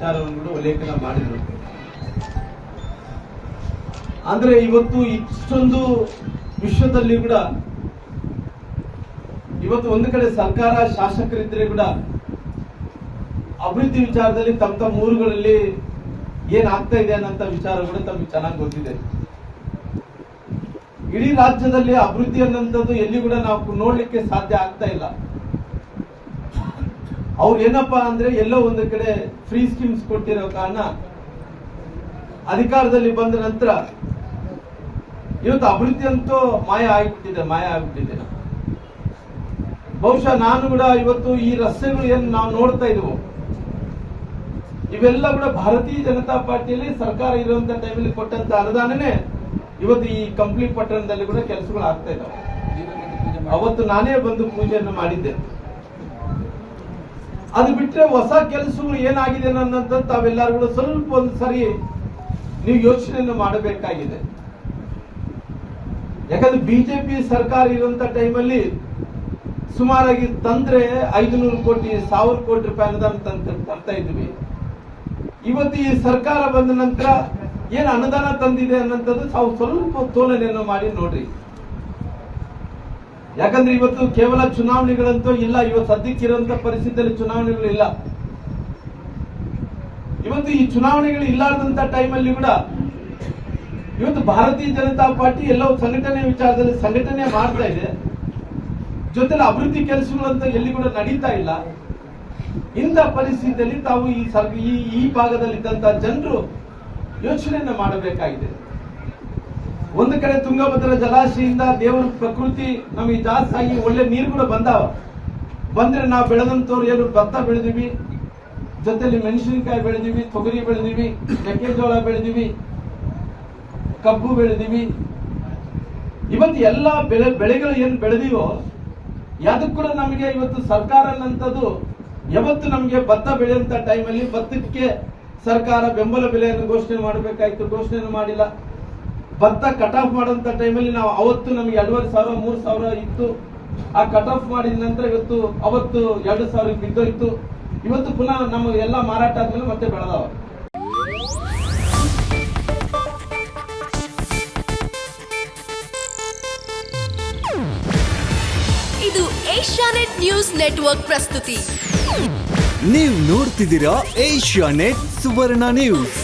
ವಿಚಾರವನ್ನು ಕೂಡ ಉಲ್ಲೇಖನ ಮಾಡಿದ್ರು. ಅಂದ್ರೆ ಇವತ್ತು ಇಷ್ಟೊಂದು ವಿಶ್ವದಲ್ಲಿ ಕೂಡ ಇವತ್ತು ಒಂದು ಕಡೆ ಸರ್ಕಾರ ಶಾಸಕರಿದ್ರೆ ಕೂಡ ಅಭಿವೃದ್ಧಿ ವಿಚಾರದಲ್ಲಿ ತಮ್ಮ ತಮ್ಮ ಊರುಗಳಲ್ಲಿ ಏನ್ ಆಗ್ತಾ ಇದೆ ಅನ್ನೋಂಥ ವಿಚಾರ ಕೂಡ ತಮಗೆ ಚೆನ್ನಾಗಿ ಗೊತ್ತಿದೆ. ಇಡೀ ರಾಜ್ಯದಲ್ಲಿ ಅಭಿವೃದ್ಧಿ ಅನ್ನೋಂಥದ್ದು ಎಲ್ಲಿ ಕೂಡ ನಾವು ನೋಡ್ಲಿಕ್ಕೆ ಸಾಧ್ಯ ಆಗ್ತಾ ಇಲ್ಲ. ಅವ್ರು ಏನಪ್ಪಾ ಅಂದ್ರೆ ಎಲ್ಲೋ ಒಂದು ಕಡೆ ಫ್ರೀ ಸ್ಕೀಮ್ಸ್ ಕೊಟ್ಟಿರೋ ಕಾರಣ ಅಧಿಕಾರದಲ್ಲಿ ಬಂದ ನಂತರ ಇವತ್ತು ಅಭಿವೃದ್ಧಿ ಅಂತೂ ಮಾಯ ಆಗಿಬಿಟ್ಟಿದೆ ಮಾಯ ಆಗಿಬಿಟ್ಟಿದೆ. ಬಹುಶಃ ನಾನು ಕೂಡ ಇವತ್ತು ಈ ರಸ್ತೆಗಳು ಏನು ನಾವು ನೋಡ್ತಾ ಇದ್ವು, ಇವೆಲ್ಲ ಕೂಡ ಭಾರತೀಯ ಜನತಾ ಪಾರ್ಟಿಯಲ್ಲಿ ಸರ್ಕಾರ ಇರುವಂತ ಟೈಮಲ್ಲಿ ಕೊಟ್ಟಂತ ಅನುದಾನನೇ ಇವತ್ತು ಈ ಕಂಪ್ಲೀಟ್ ಪಟ್ಟಣದಲ್ಲಿ ಕೂಡ ಕೆಲಸಗಳು ಆಗ್ತಾ ಇದಾವೆ. ಅವತ್ತು ನಾನೇ ಬಂದು ಪೂಜೆಯನ್ನು ಮಾಡಿದ್ದೆ. ಅದು ಬಿಟ್ಟರೆ ಹೊಸ ಕೆಲಸಗಳು ಏನಾಗಿದೆ ನನ್ನಂತ ತಾವೆಲ್ಲರೂ ಸ್ವಲ್ಪ ಒಂದು ಸರಿ ನೀವು ಯೋಚನೆಯನ್ನು ಮಾಡಬೇಕಾಗಿದೆ. ಯಾಕಂದ್ರೆ ಬಿಜೆಪಿ ಸರ್ಕಾರ ಇರುವಂತ ಟೈಮಲ್ಲಿ ಸುಮಾರಾಗಿ ತಂದ್ರೆ ಐದುನೂರು ಕೋಟಿ, ಸಾವಿರ ಕೋಟಿ ರೂಪಾಯಿ ಅನುದಾನ ತರ್ತಾ ಇದ್ವಿ. ಇವತ್ತು ಈ ಸರ್ಕಾರ ಬಂದ ನಂತರ ಏನು ಅನುದಾನ ತಂದಿದೆ ಅನ್ನೋಂಥದ್ದು ಸ್ವಲ್ಪ ತೋಲನೆಯನ್ನು ಮಾಡಿ ನೋಡ್ರಿ. ಯಾಕಂದ್ರೆ ಇವತ್ತು ಕೇವಲ ಚುನಾವಣೆಗಳಂತೂ ಇಲ್ಲ, ಇವತ್ತು ಸದ್ಯಕ್ಕೆ ಇರುವಂತ ಪರಿಸ್ಥಿತಿಯಲ್ಲಿ ಚುನಾವಣೆಗಳು ಇಲ್ಲ ಇವತ್ತು ಈ ಚುನಾವಣೆಗಳು ಇಲ್ಲಾರ್ದಂತ ಟೈಮಲ್ಲಿ ಕೂಡ ಇವತ್ತು ಭಾರತೀಯ ಜನತಾ ಪಾರ್ಟಿ ಎಲ್ಲವೂ ಸಂಘಟನೆ ವಿಚಾರದಲ್ಲಿ ಸಂಘಟನೆ ಮಾಡ್ತಾ ಇದೆ. ಜೊತೆಲಿ ಅಭಿವೃದ್ಧಿ ಕೆಲಸಗಳಂತ ಎಲ್ಲಿ ಕೂಡ ನಡೀತಾ ಇಲ್ಲ. ಇಂಥ ಪರಿಸ್ಥಿತಿಯಲ್ಲಿ ತಾವು ಈ ಈ ಭಾಗದಲ್ಲಿದ್ದಂತ ಜನರು ಯೋಚನೆಯನ್ನ ಮಾಡಬೇಕಾಗಿದೆ. ಒಂದು ಕಡೆ ತುಂಗಭದ್ರಾ ಜಲಾಶಯದಿಂದ ದೇವರ ಪ್ರಕೃತಿ ನಮಗೆ ಜಾಸ್ತಿ ಆಗಿ ಒಳ್ಳೆ ನೀರು ಕೂಡ ಬಂದಾವ. ಬಂದ್ರೆ ನಾವು ಬೆಳೆದಂತವ್ರು ಏನು, ಭತ್ತ ಬೆಳೆದಿವಿ, ಜೊತೆಲಿ ಮೆಣಸಿನಕಾಯಿ ಬೆಳೆದಿವಿ, ತೊಗರಿ ಬೆಳೆದಿವಿ, ಮೆಕ್ಕೆಜೋಳ ಬೆಳೆದಿವಿ, ಕಬ್ಬು ಬೆಳೆದಿವಿ. ಇವತ್ತು ಎಲ್ಲ ಬೆಳೆ, ಬೆಳೆಗಳು ಏನು ಬೆಳೆದಿವೋ, ಯಾವುದಕ್ಕೂ ಕೂಡ ನಮಗೆ ಇವತ್ತು ಸರ್ಕಾರ ಅನ್ನಂಥದ್ದು ಯಾವತ್ತು ನಮಗೆ ಭತ್ತ ಬೆಳೆಯುವಂಥ ಟೈಮಲ್ಲಿ ಭತ್ತಕ್ಕೆ ಸರ್ಕಾರ ಬೆಂಬಲ ಬೆಲೆಯನ್ನು ಘೋಷಣೆ ಮಾಡಬೇಕಾಯ್ತು ಘೋಷಣೆಯನ್ನು ಮಾಡಿಲ್ಲ. ಭತ್ತ ಕಟ್ ಆಫ್ ಮಾಡುವಂತ ಟೈಮಲ್ಲಿ ನಾವು ಅವತ್ತು ನಮಗೆ ಎರಡೂವರೆ ಸಾವಿರ ಮೂರು ಸಾವಿರ ಇತ್ತು. ಆ ಕಟ್ ಆಫ್ ಮಾಡಿದ ನಂತರ ಇವತ್ತು ಅವತ್ತು ಎರಡು ಸಾವಿರ ಬಿದ್ದೋಯ್ತು. ಇವತ್ತು ಪುನಃ ನಮ್ಮ ಎಲ್ಲ ಮಾರಾಟ ಆದ್ಮೇಲೆ ಮತ್ತೆ ಬೆಳೆದವ. ಇದು ಏಷ್ಯಾನೆಟ್ ನ್ಯೂಸ್ ನೆಟ್ವರ್ಕ್ ಪ್ರಸ್ತುತಿ. ನೀವು ನೋಡ್ತಿದ್ದೀರಾ ಏಷ್ಯಾ ನೆಟ್ ಸುವರ್ಣ ನ್ಯೂಸ್.